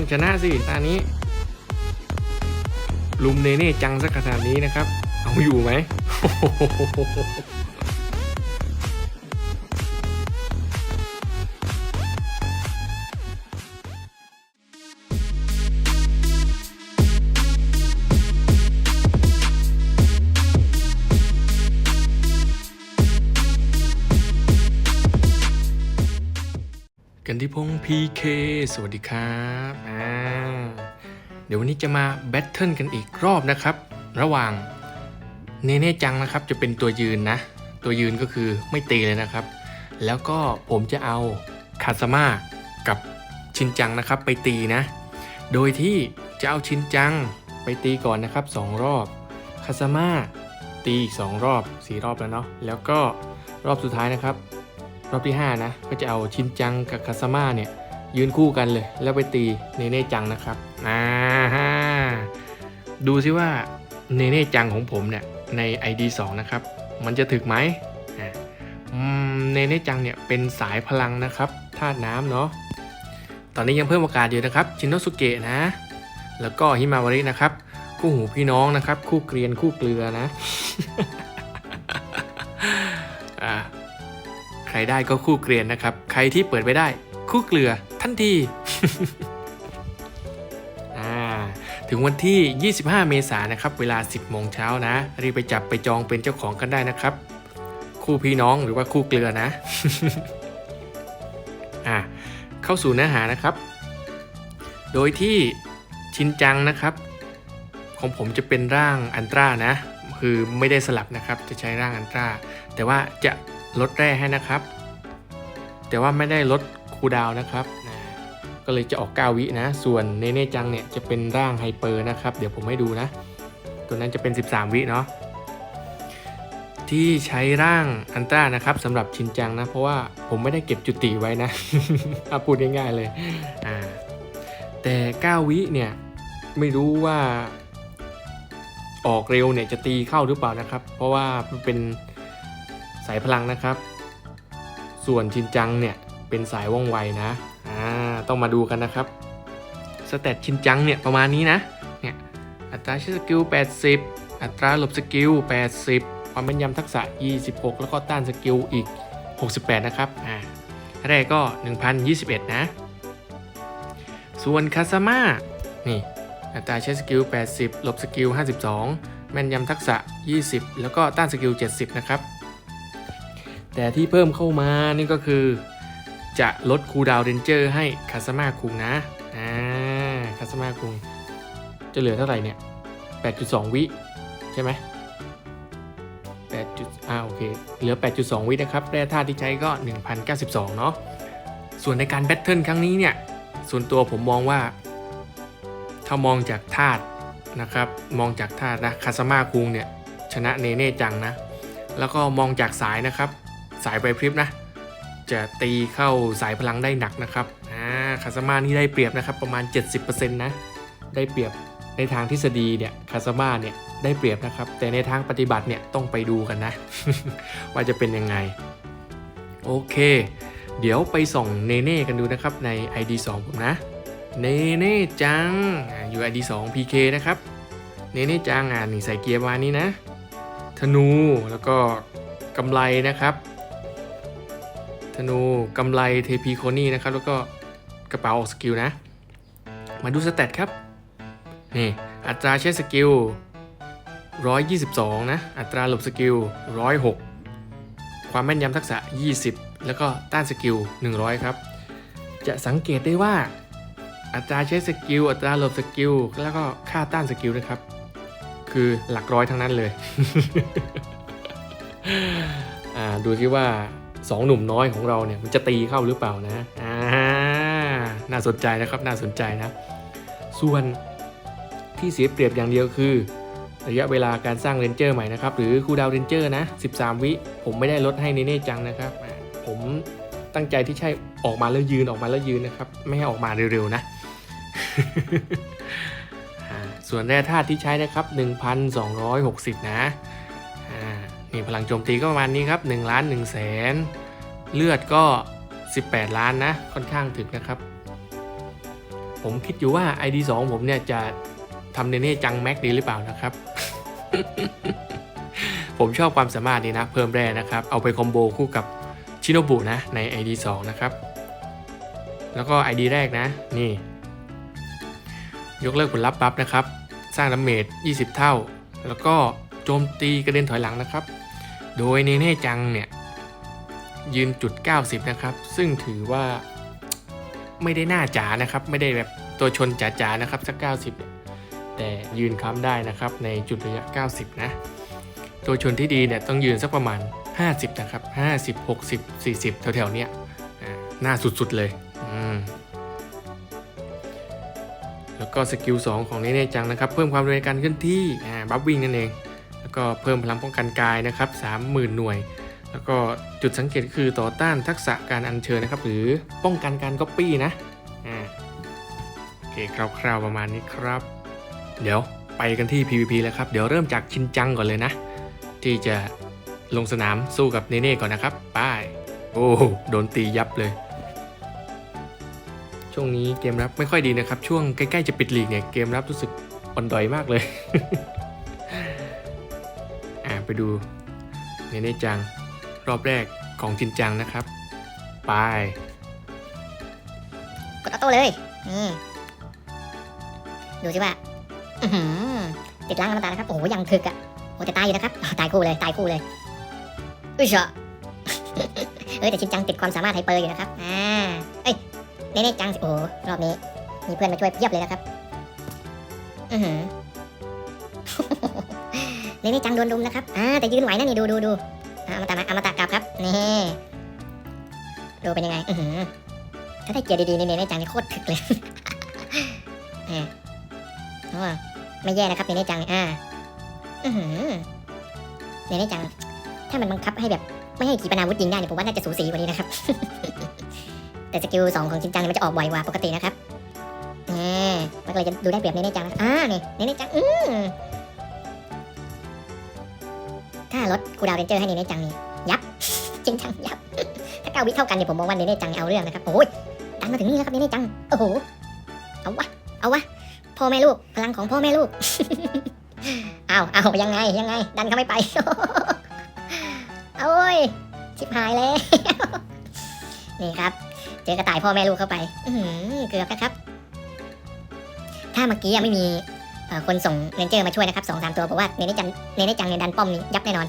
ต้องชนะสิตานี้ ลุมเนเน่จังสักขนาดนี้นะครับ เอาอยู่ไหม พงษ์ PK สวัสดีครับอ่าเดี๋ยววันนี้จะมาแบทเทิลกันอีกรอบนะครับ ระหว่างเนเน่จังนะครับ จะเป็นตัวยืนนะ ตัวยืนก็คือไม่ตีเลยนะครับ แล้วก็ผมจะเอาคาซาม่ากับชินจังนะครับไปตีนะ โดยที่จะเอาชินจังไปตีก่อนนะครับสองรอบคาซาม่าตีอีกสองรอบสี่รอบแล้วเนาะแล้วก็รอบสุดท้ายนะครับ รอบที่ 5 นะ ก็จะเอาชินจังกับคาซาม่าเนี่ย ยืนคู่กันเลย แล้วไปตีเนเน่จังนะครับอ่าฮะดูซิว่าเนเน่จังของผมเนี่ย ใน ID 2 นะครับ มันจะถึกไหมอ่าอืมเนเน่จังเนี่ย เป็นสายพลังนะครับธาตุน้ำเนาะตอนนี้ยังเพิ่มโอกาสอยู่นะครับชินโนสุเกะนะ แล้วก็ฮิมาวารินะครับ คู่หูพี่น้องนะครับ คู่เกรียนคู่เกลือนะ ได้ก็คู่เกรียนนะครับ ใครที่เปิดไม่ได้ คู่เกลือทันทีถึงวันที่ 25 เมษายนนะครับเวลา 10 โมงเช้านะ รีบไปจับไปจองเป็นเจ้าของกันได้นะครับ คู่พี่น้องหรือว่าคู่เกลือนะอ่าเข้าสู่เนื้อหานะครับ โดยที่ชินจังนะครับ ของผมจะเป็นร่างอันตรานะ คือไม่ได้สลับนะครับ จะใช้ร่างอันตรา แต่ว่าจะ ลดแร่ให้นะครับ แต่ว่าไม่ได้ลดคูดาวนะครับนะก็เลยจะออก 9 วินะ ส่วนเนเน่จังเนี่ยจะเป็นร่างไฮเปอร์นะครับ เดี๋ยวผมให้ดูนะ ตัวนั้นจะเป็น 13 วิเนาะที่ใช้ร่างอันตรานะครับสำหรับชินจังนะ เพราะว่าผมไม่ได้เก็บจุติไว้นะเอาพูดง่ายๆเลยอ่าแต่ 9 วิเนี่ยไม่รู้ว่าออกเร็วเนี่ยจะตีเข้าหรือเปล่านะครับ เพราะว่ามันเป็น สายพลังนะครับ ส่วนชินจังเนี่ยเป็นสายว่องไวนะอ่าต้องมาดูกันนะครับสเตตชินจังเนี่ยประมาณนี้นะเนี่ยอัตราใช้สกิล 80 อัตราหลบสกิล 80 ความแม่นยำทักษะ 26 แล้วก็ต้านสกิลอีก 68 นะครับอ่าแรกก็ 1021 นะ ส่วนคาซาม่านี่อัตราใช้สกิล 80ลบสกิล 52 แม่นยำทักษะ 20 แล้วก็ต้านสกิล 70 นะครับ แต่ที่เพิ่มเข้ามานี่ก็คือ จะลดคูดาวเรนเจอร์ให้คาสมาคุงนะอ่าคาสมาคุง จะเหลือเท่าไหร่เนี่ย 8.2 วิใช่ไหม8จุดอ่าโอเคเหลือ 8.2 วินะครับแร่ธาตุที่ใช้ก็ 1092 เนาะส่วนในการแบทเทิลครั้งนี้เนี่ย ส่วนตัวผมมองว่า ถ้ามองจากธาตุนะครับ มองจากธาตุนะคาสมาคุงเนี่ย ชนะเนเน่จังนะ แล้วก็มองจากสายนะครับ สายใบพริบนะ จะตีเข้าสายพลังได้หนักนะครับอ่าคาสมานี่ได้เปรียบนะครับประมาณ 70%นะได้เปรียบในทางทฤษฎีเนี่ยคาสมาเนี่ยได้เปรียบนะครับ แต่ในทางปฏิบัติเนี่ยต้องไปดูกันนะ ว่าจะเป็นยังไง โอเค เดี๋ยวไปส่องเนเน่กันดูนะครับใน ID 2 ผมนะเนเน่จังอ่าอยู่ ID 2 PK นะครับเนเน่จังอ่านี่ใส่เกียร์มานี้นะ ธนูแล้วก็กำไลนะครับ นูกำไลเทพีโคนี่นะครับ แล้วก็กระเป๋าออกสกิลนะ มาดูสเตตครับ นี่อัตราใช้สกิล 122 นะ อัตราหลบสกิล 106 ความแม่นยำทักษะ 20 แล้วก็ต้านสกิล 100 ครับ จะสังเกตได้ว่าอัตราใช้สกิล อัตราหลบสกิล แล้วก็ค่าต้านสกิลนะครับ คือหลักร้อยทั้งนั้นเลยอ่าดูที่ว่า สองหนุ่มน้อยของเราเนี่ยมันจะตีเข้าหรือเปล่านะอ่าน่าสนใจนะครับน่าสนใจนะส่วนที่เสียเปรียบอย่างเดียวคือ ระยะเวลาการสร้างเรนเจอร์ใหม่นะครับหรือคูลดาวเรนเจอร์นะ13 วิผมไม่ได้ลดให้เนเน่จังนะครับ ผมตั้งใจที่ใช่ออกมาแล้วยืนออกมาแล้วยืนนะครับ ไม่ให้ออกมาเร็วๆนะส่วนแร่ธาตุที่ใช้นะครับ 1,260 นะอ่า นี่พลังโจมตีก็ประมาณนี้ครับ1ล้าน1แสนเลือดก็ 18 ล้านนะ ค่อนข้างถึกนะครับ ผมคิดอยู่ว่า ID 2 ผมเนี่ยจะทำเนเน่จังแม็กดีหรือเปล่านะครับ ผมชอบความสามารถนี้นะ เพิ่มแร่นะครับ เอาไปคอมโบคู่กับชิโนบุนะ ใน ID 2 นะครับ แล้วก็ ID แรกนะ นี่ ยกเลิกผลลัพธ์บัฟนะครับ สร้างดาเมจ 20 เท่า แล้วก็โจมตีกระเด็นถอยหลังนะครับ โดยเนเน่จังเนี่ย ยืนจุด 90 นะครับ ซึ่งถือว่าไม่ได้หน้าจ๋านะครับ ไม่ได้แบบตัวชนจ๋าๆนะครับสัก 90เนี่ยแต่ยืนค้ำได้นะครับในจุดระยะ 90 นะ ตัวชนที่ดีเนี่ยต้องยืนสักประมาณ 50 นะครับ 50 60 40 แถวๆเนี้ยหน้าสุดๆเลยแล้วก็สกิล2ของเนเน่จังนะครับ เพิ่มความเร็วในการเคลื่อนที่บัฟวิ่งนั่นเอง แล้วก็เพิ่มพลังป้องกันกายนะครับ30,000 หน่วย แล้วก็จุดสังเกตคือต่อต้านทักษะการอัญเชิญนะครับ หรือป้องกันการก๊อปปี้นะอ่าโอเคคร่าวๆประมาณนี้ครับ เดี๋ยวไปกันที่ PVP แล้วครับ เดี๋ยวเริ่มจากชินจังก่อนเลยนะ ที่จะลงสนามสู้กับเนเน่ก่อนนะครับไป้ายโอ้โดนตียับเลย ช่วงนี้เกมรับไม่ค่อยดีนะครับ ช่วงใกล้ๆจะปิดลีกเนี่ยเกมรับรู้สึกอ่อนดอยมากเลย ไปดูเนเน่จังรอบแรกของจินจังนะครับ ไป กดออโต้เลย นี่ ดูสิว่าติดล้างน้ำตานะครับ โอ้โหยังถึกอะโอ้แต่ตายอยู่นะครับ ตายคู่เลย ตายคู่เลย อุ้ยเชอะเอ้ยแต่ชินจังติดความสามารถไฮเปอร์อยู่นะครับ อ่า เอ้ยเน่จัง โอ้โหรอบนี้ มีเพื่อนมาช่วยเพียบเลยนะครับ อือหือ เน่จังโดนดุมนะครับอ่าแต่ยืนไหวนะนี่ดูดูดูอ่ามตะมาอมตะกลับครับนี่ดูเป็นยังไงอือถ้าได้เกียร์ดีๆในเนเน่จังนี่โคตรถึกเลยอ่าโอไม่แย่นะครับเนเน่จังอ่าอือเนเน่จัง ถ้ามันบังคับให้แบบไม่ให้ขีปนาวุธยิงได้เนี่ยผมว่าน่าจะสูสีกว่านี้นะครับ แต่สกิลสองของชินจังเนี่ยมันจะออกบ่อยกว่าปกตินะครับนี่มันก็เลยจะดูได้เปรียบเนเน่จังนะอ่านี่เนเน่จังอืมถ้า ลดคูดาวเรนเจอร์ให้เนเน่จังนี่ยับ จริงจังยับ ถ้าเก้าวิเท่ากันเนี่ยผมมองว่าเนเน่จังเอาเรื่องนะครับ โอ้ยดันมาถึงนี่แล้วครับเนเน่จัง โอ้โห เอาวะ เอาวะ พ่อแม่ลูก พลังของพ่อแม่ลูก เอาเอายังไง ยังไง ดันเข้าไม่ไป โอ้ย ชิบหายเลยนี่ครับ เจอกระต่ายพ่อแม่ลูกเข้าไป อืเกือบนะครับ ถ้าเมื่อกี้ยังไม่มี คนส่งเรนเจอร์มาช่วยนะครับสองสามตัวบอกว่าเนเน่จังเนเน่จังเนี่ยดันป้อมนี้ยับแน่นอน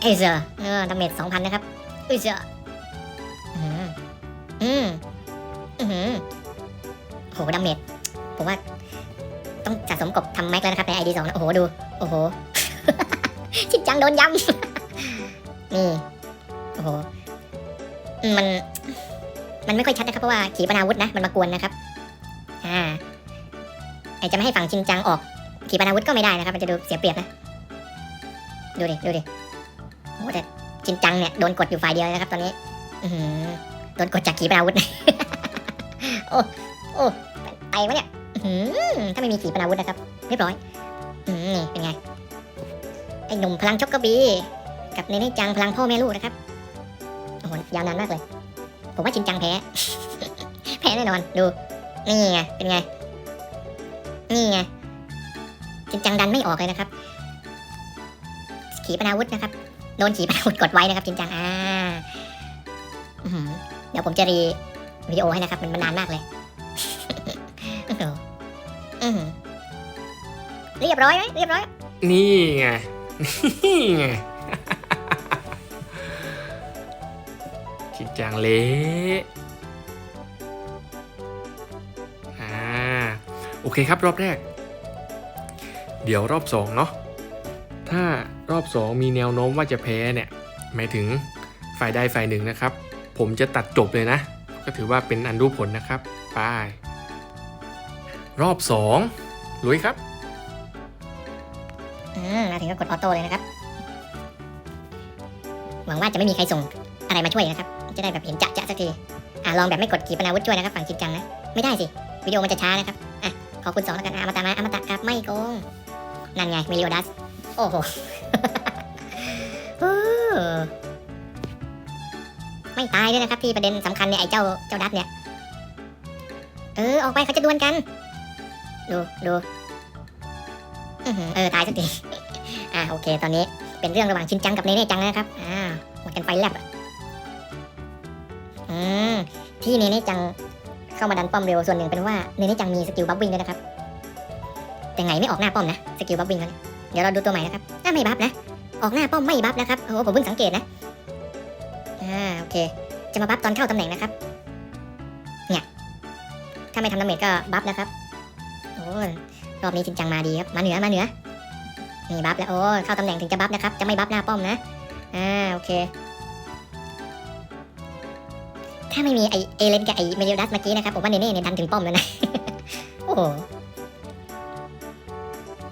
เอเซอร์เออดาเมจสองพันนะครับเอเซอร์อืมอืมอือหือโหดาเมจผมว่าต้องสะสมกบทำแม็กแล้วนะครับในไอดีสองนะโอ้โหดู โอ้โหชินจังโดนย้ำนี่โอ้โหมมัน มันไม่ค่อยชัดนะครับเพราะว่าขีปนาวุธนะ มันมากวนนะครับ อ่า ไอจะไม่ให้ฝั่งชินจังออก ขีปนาวุธก็ไม่ได้นะครับ มันจะดูเสียเปรียบนะ ดูดิ ดูดิโอ้แต่ชินจังเนี่ยโดนกดอยู่ฝ่ายเดียวนะครับ ตอนนี้ อืโดนกดจากขีปนาวุธ โอ้ โอ้ไปวะเนี่ยถ้าไม่มีขีปนาวุธนะครับ เรียบร้อยอนี่เป็นไง ไอหนุ่มพลังช็อกโกบีกับเนเน่จังพลังพ่อแม่ลูกนะครับ โอ้โห ยาวนานมากเลย ผมว่าชินจังแพ้ แพ้แน่นอน ดู นี่ไง เป็นไง นี่ไงชินจังดันไม่ออกเลยนะครับ ขีปนาวุธนะครับ โดนขีปนาวุธกดไว้นะครับชินจัง อ่าเดี๋ยวผมจะรีวิดีโอให้นะครับ มันมันานมากเลยเรียบร้อยไหมเรียบร้อย นี่ไง นี่ไงชินจังเละ เคครับรอบแรก เดี๋ยวรอบสองเนาะถ้ารอบสองมีแนวโน้มว่าจะแพ้เนี่ยหมายถึงฝ่ายใดฝ่ายหนึ่งนะครับ ผมจะตัดจบเลยนะ ก็ถือว่าเป็นอันรู้ผลนะครับไปรอบสองลุยครับอืมมาถึงก็กดออโต้เลยนะครับ หวังว่าจะไม่มีใครส่งอะไรมาช่วยนะครับ จะได้แบบเห็นจะจะสักทีอะลองแบบไม่กดขีปนาวุธช่วยนะครับ ฝั่งจินจังนะ ไม่ได้สิ วิดีโอมันจะช้านะครับ ขอคุณสองแล้วกันอะอมตะมาอมตะครับไม่โกง นั่นไงมิลิโอดัส โอ้โหไม่ตายด้วยนะครับที่ประเด็นสำคัญเนี่ยไอ้เจ้าเจ้าดัสเนี่ย เออออกไปเขาจะดวลกัน ดูดูเออตายสักทีอ่าโอเค ตอนนี้เป็นเรื่องระหว่างชินจังกับเนเน่จังนะครับอ่าหมดกันไฟแลบอะอืมที่เนเน่จัง เข้ามาดันป้อมเร็วส่วนหนึ่งเป็นว่าเนเน่จังมีสกิลบัฟวิ่งด้วยนะครับ แต่ไงไม่ออกหน้าป้อมนะสกิลบัฟวิ่งเขาเนี่ยเดี๋ยวเราดูตัวใหม่นะครับน่าไม่บัฟนะ ออกหน้าป้อมไม่บัฟนะครับโอ้ผมเพิ่งสังเกตนะอ่าโอเค จะมาบัฟตอนเข้าตำแหน่งนะครับเนี่ยถ้าไม่ทำดาเมจก็บัฟนะครับโอ้รอบนี้จริงจังมาดีครับมาเหนือมาเหนือนี่บัฟแล้วโอ้เข้าตำแหน่งถึงจะบัฟนะครับ จะไม่บัฟหน้าป้อมนะอ่าโอเค ถ้าไม่มีไอเอเลนกับไอเมเดลดัสเมื่อกี้นะครับผมว่าเนเน่เนี่ยดันถึงป้อมแล้วนะโอ้โห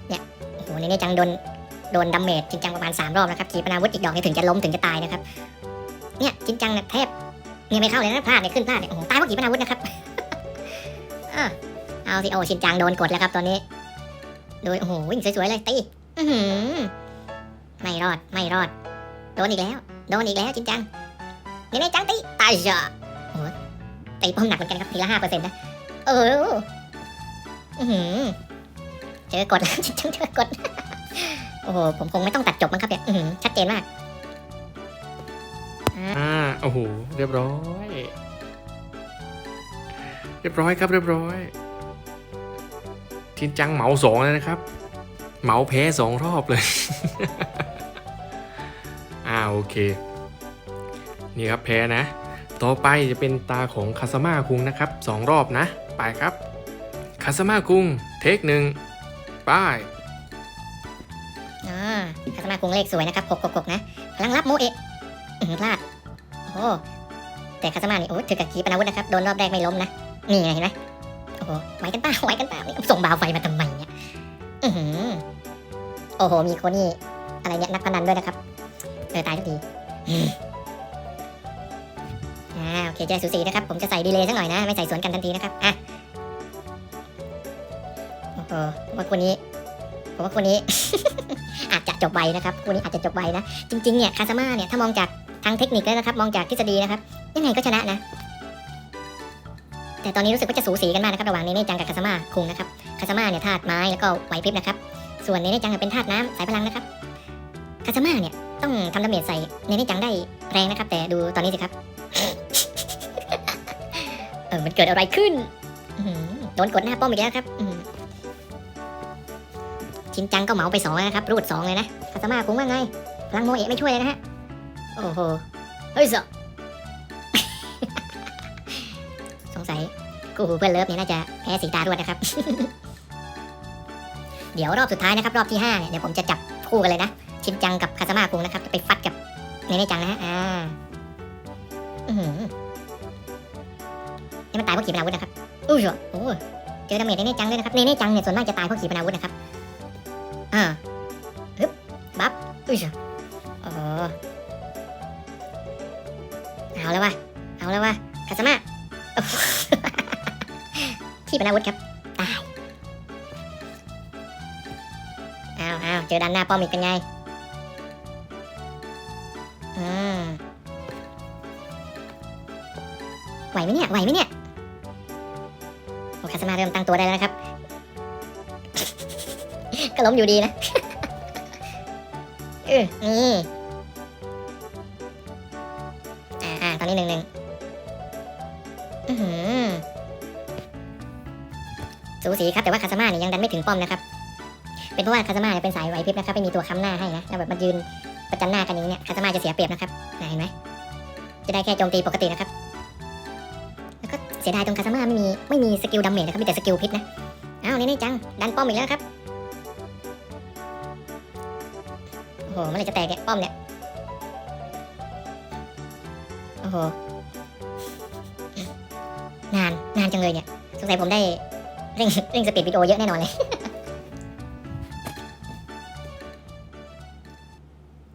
เนี่ยโอ้โหเนเน่จังโดนโดนดาเมจจริงจังประมาณ 3 รอบนะครับขีปนาวุธอีกดอกเนี่ยถึงจะล้มถึงจะตายนะครับเนี่ยจริงจังเนี่ยแทบเนี่ยไม่เข้าเลยนะพลาดเนี่ยขึ้นพลาดเนี่ยโอ้โหตายเพราะขีปนาวุธนะครับเอาสิโอชินจังโดนกดแล้วครับตอนนี้โดยโอ้โหวิ่งสวยๆเลยตีไม่รอดไม่รอด โดนอีกแล้ว โดนอีกแล้วจริงจังเนี่ยเนี่ยจังตีตายจ้ะ ตีป้อมหนักเหมือนกันครับทีละห้าเปอร์เซ็นต์นะเออเจอกดแล้วจังเจอกดโอ้โหผมคงไม่ต้องตัดจบมั้งครับเนี่ยชัดเจนมากอ่าโอ้โหเรียบร้อย เรียบร้อยครับเรียบร้อยชินจังเหมาสองเลยนะครับ เหมาแพ้สองรอบเลยอ่าโอเค นี่ครับแพ้นะ ต่อไปจะเป็นตาของคาสมาคุงนะครับสองรอบนะ ไปครับ คาสมาคุงเทคหนึ่งไป้ายอ่าคาสมาคุงเลขสวยนะครับหกกกนะพลังรับโมเอะพลาด โอ้แต่คาสมานี่โอ้ถือกับขีปนาวุธนะครับ โดนรอบแรกไม่ล้มนะ นี่ไงเห็นไหมโอ้โหไหวกันปล่าไหวกันปล่านี่ส่งบาวไฟมาทำไมเนี่ยอือหือโอ้โห มีโคนี่อะไรเนี่ยนักพนันด้วยนะครับ เออตายทุกที อ่าโอเคเจอสูสีนะครับ ผมจะใส่ดีเลย์สักหน่อยนะ ไม่ใส่สวนกันทันทีนะครับ อะ โอ้โหผมว่าคู่นี้ ผมว่าคู่นี้ อาจจะจบไวนะครับคู่นี้อาจจะจบไวนะ จริงๆเนี่ยคาซาม่าเนี่ยถ้ามองจากทางเทคนิคแล้วนะครับ มองจากทฤษฎีนะครับ ยังไงก็ชนะนะ แต่ตอนนี้รู้สึกว่าจะสูสีกันมากนะครับ ระหว่างเนเน่จังกับคาซาม่าคุงนะครับ คาซาม่าเนี่ยธาตุไม้แล้วก็ไหวพริบนะครับ ส่วนเนเน่จังเป็นธาตุน้ำสายพลังนะครับ คาซาม่าเนี่ยต้องทำดาเมจใส่เนเน่จังได้แรงนะครับ แต่ดูตอนนี้สิครับ ออมันเกิดอะไรขึ้นโดนกดหน้าป้อมอีกแล้วครับชินจังก็เหมาไปสองแล้วนะครับรูดสองเลยนะคาซาม่าคุงว่าไง พลังโมเอะไม่ช่วยเลยนะฮะ โอ้โห เฮ้ยสสงสัยกูหูเพื่อนเลิฟเนี่ยน่าจะแพ้สีตารวดนะครับ เดี๋ยวรอบสุดท้ายนะครับ รอบที่ห้าเนี่ยเดี๋ยวผมจะจับคู่กันเลยนะ ชินจังกับคาซาม่าคุงนะครับไปฟัดกับเนเน่จังนะฮะ อ่า อื อหือนี่มันตายเพราะขีปนาวุธนะครับอู้ยโอ้เจอดาเมจเนเน่จังด้วยนะครับเนเน่จังเนี่ยส่วนมากจะตายเพราะขีปนาวุธนะครับอ่าฮึบบัฟอุ้ยโอ้เอาแล้ววะเอาแล้ววะคาซาม่าขีปนาวุธครับตายเอาเอาเจอด้านหน้าป้อมอีกเป็นไงอืมไหวไหมเนี่ย ไหวไหมเนี่ย เริ่มตั้งตัวได้แล้วนะครับ ก็ล้มอยู่ดีนะเออนี่อ่าอ่าตอนนี้หนึ่งหนึ่งอือหือสูสีครับแต่ว่าคาสมาเนี่ยยังดันไม่ถึงป้อมนะครับ เป็นเพราะว่าคาสมาเนี่ยเป็นสายไหวพริบนะครับ ไม่มีตัวค้ำหน้าให้นะแล้วแบบมันยืนประจันหน้ากันอย่างนี้เนี่ยคาสมาจะเสียเปรียบนะครับเห็นไหมจะได้แค่โจมตีปกตินะครับ สียดายตรงคาซาม่าไม่มีไม่มีสกิลดาเมจนะครับมีแต่สกิลพิษนะอ้าวนี่นี่จังดันป้อมอีกแล้วครับโอ้โหเมื่อไรจะแตกเนี่ยป้อมเนี่ยโอ้โหนานนานจังเลยเนี่ยสงสัยผมได้เร่งเร่งสปีดวิดีโอเยอะแน่นอนเลย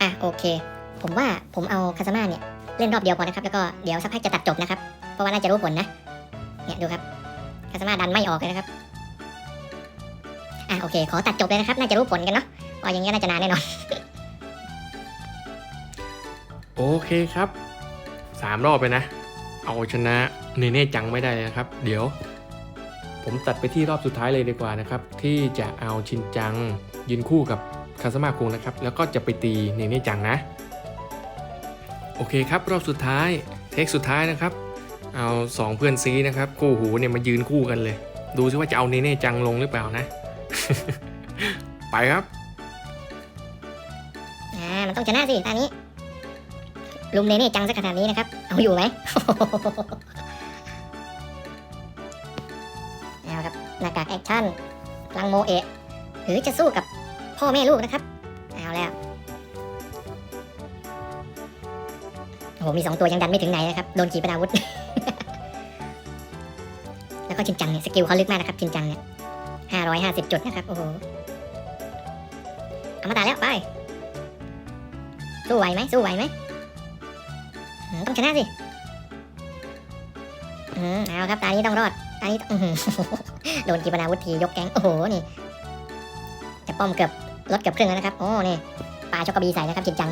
อะโอเค ผมว่าผมเอาคาซาม่าเนี่ยเล่นรอบเดียวพอนะครับ แล้วก็เดี๋ยวสักพักจะตัดจบนะครับ เพราะว่าน่าจะรู้ผลนะ เนี่ยดูครับคาสมาดันไม่ออกเลยนะครับ อะโอเค ขอตัดจบเลยนะครับ น่าจะรู้ผลกันเนาะว่าอย่างนี้น่าจะนานแน่นอน โอเคครับสามรอบไปนะ เอาชนะเนเน่จังไม่ได้เลยนะครับ เดี๋ยว ผมตัดไปที่รอบสุดท้ายเลยดีกว่านะครับ ที่จะเอาชินจังยืนคู่กับคาสมาคุงนะครับ แล้วก็จะไปตีเนเน่จังนะ โอเคครับ รอบสุดท้าย เทคสุดท้ายนะครับ เอาสองเพื่อนซีนะครับ คู่หูเนี่ยมายืนคู่กันเลย ดูซิว่าจะเอาเนเน่จังลงหรือเปล่านะ ไปครับ อ่า มันต้องชนะสิตอนนี้ ลุมเนเน่จังสักขนาดนี้นะครับ เอาอยู่ไหม เอาครับ หน้ากากแอคชั่นพลังโมเอะหรือจะสู้กับพ่อแม่ลูกนะครับ เอาแล้วโอ้โหมีสองตัวยังดันไม่ถึงไหนนะครับ โดนขีปนาวุธ ก็ชินจังเนี่ยสกิลเขาลึกมากนะครับชินจังเนี่ยห้าร้อยห้าสิบจุดนะครับโอ้โหเอามาตาแล้วไปสู้ไหวไหมสู้ไหวไหมต้องชนะสิอืมเอาครับตานี้ต้องรอดตานี้ต้องโดนกีปนาวุธทียกแก๊งโอ้โหนี่จะป้อมเกือบลดเกือบครึ่งแล้วนะครับโอ้นี่ปลาช็อกโกบีใส่นะครับจริงจัง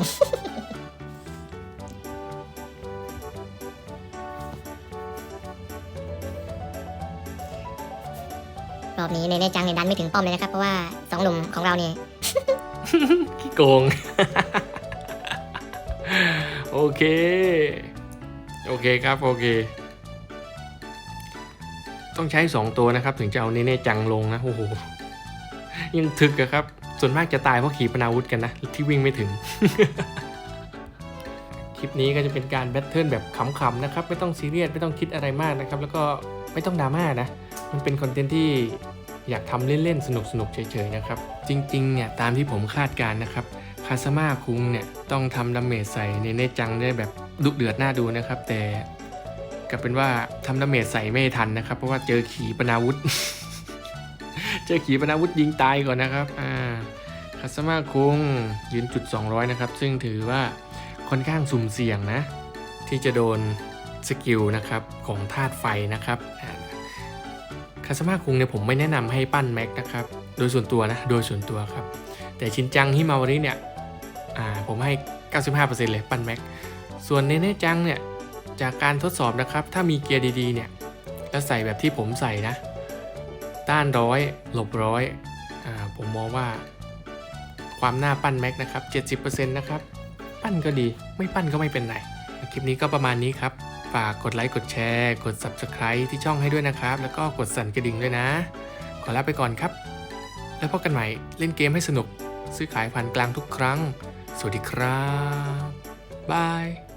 รอบนี้เนเน่จังเน่ดันไม่ถึงป้อมเลยนะครับเพราะว่าสองหนุ่มของเราเนี่ยขี้โกง โอเค โอเคครับ โอเค ต้องใช้2ตัวนะครับ ถึงจะเอาเนเน่จังลงนะโอ้โหยังถึกอะครับ ส่วนมากจะตายเพราะขี่ปนาวุธกันนะ ที่วิ่งไม่ถึง คลิปนี้ก็จะเป็นการแบทเทิลแบบขำๆนะครับ ไม่ต้องซีเรียส ไม่ต้องคิดอะไรมากนะครับ แล้วก็ไม่ต้องดราม่านะ มันเป็นคอนเทนต์ที่ อยากทำเล่นๆ สนุกๆ เฉยๆ นะครับ จริงๆ เนี่ยตามที่ผมคาดการณ์นะครับ คาสมาคุงเนี่ยต้องทำดาเมจใส่เนเนจังได้แบบดุเดือดน่าดูนะครับ แต่กลับเป็นว่าทำดาเมจใส่ไม่ทันนะครับ เพราะว่าเจอขีปนาวุธ เจอขีปนาวุธยิงตายก่อนนะครับอ่าคาสมาคุงยืนจุด 200 นะครับ ซึ่งถือว่าค่อนข้างสุ่มเสี่ยงนะ ที่จะโดนสกิลนะครับของธาตุไฟนะครับ คาสมาคุงเนี่ยผมไม่แนะนำให้ปั้นแม็กนะครับ โดยส่วนตัวนะ โดยส่วนตัวครับ แต่ชินจังฮิมาวาริเนี่ย อ่า ผมให้ 95%เลยปั้นแม็ก ส่วนเนเน่จังเนี่ย จากการทดสอบนะครับ ถ้ามีเกียร์ดีๆ เนี่ย แล้วใส่แบบที่ผมใส่นะ ต้านร้อย หลบร้อย อ่า ผมมองว่า ความหน้าปั้นแม็กนะครับ 70%นะครับ ปั้นก็ดี ไม่ปั้นก็ไม่เป็นไร คลิปนี้ก็ประมาณนี้ครับ ฝากกดไลค์กดแชร์ กด Subscribe ที่ช่องให้ด้วยนะครับ แล้วก็กดสั่นกระดิ่งด้วยนะ ขอลาไปก่อนครับ แล้วพบกันใหม่เล่นเกมให้สนุก ซื้อขายผ่านกลางทุกครั้ง สวัสดีครับบาย